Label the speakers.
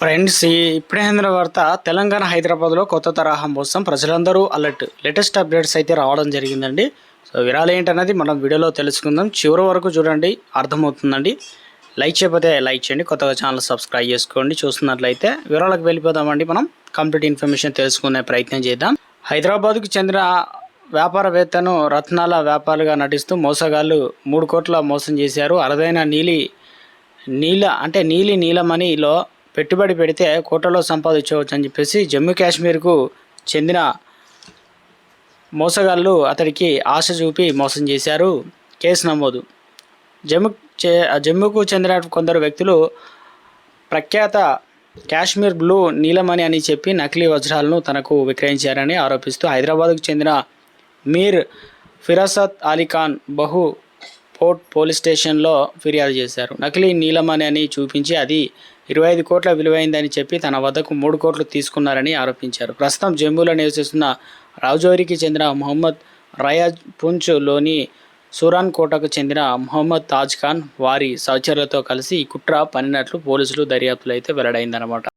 Speaker 1: Friends ఈ ఇప్పుడే వార్త తెలంగాణ హైదరాబాద్లో కొత్త తరహా మోసం. ప్రజలందరూ అలర్ట్. లేటెస్ట్ అప్డేట్స్ అయితే రావడం జరిగిందండి. సో విరాలు ఏంటన్నది మనం వీడియోలో తెలుసుకుందాం. చివరి వరకు చూడండి అర్థమవుతుందండి. లైక్ చేయకపోతే లైక్ చేయండి. కొత్తగా ఛానల్ సబ్స్క్రైబ్ చేసుకోండి. చూస్తున్నట్లయితే వివరాలకు వెళ్ళిపోదామండి మనం. కంప్లీట్ ఇన్ఫర్మేషన్ తెలుసుకునే ప్రయత్నం చేద్దాం. హైదరాబాద్కు చెందిన వ్యాపారవేత్తను రత్నాల వ్యాపారులుగా నటిస్తూ మోసగాళ్ళు మూడు కోట్ల మోసం చేశారు. అరుదైన నీలి నీల అంటే నీలి నీలమణిలో పెట్టుబడి పెడితే కోటలో సంపాదించవచ్చు అని చెప్పేసి జమ్మూ కాశ్మీర్కు చెందిన మోసగాళ్ళు అతడికి ఆశ చూపి మోసం చేశారు. కేసు నమోదు. జమ్మూ చే జమ్మూకు చెందిన కొందరు వ్యక్తులు ప్రఖ్యాత కాశ్మీర్ బ్లూ నీలమణి అని చెప్పి నకిలీ వజ్రాలను తనకు విక్రయించారని ఆరోపిస్తూ హైదరాబాద్కు చెందిన మీర్ ఫిరాసత్ అలీ ఖాన్ బహు పోర్ట్ పోలీస్ స్టేషన్లో ఫిర్యాదు చేశారు. నకిలీ నీలమణి అని చూపించి అది ఇరవై ఐదు కోట్ల విలువైందని చెప్పి తన వద్దకు మూడు కోట్లు తీసుకున్నారని ఆరోపించారు. ప్రస్తుతం జమ్మూలో నివసిస్తున్న రాజౌరికి చెందిన మొహమ్మద్ రయాజ్ పుంచ్లోని సూరాన్ కోటకు చెందిన మొహమ్మద్ తాజ్ ఖాన్ వారి సహచరులతో కలిసి ఈ కుట్ర పనినట్లు పోలీసులు దర్యాప్తులు అయితే వెల్లడైందనమాట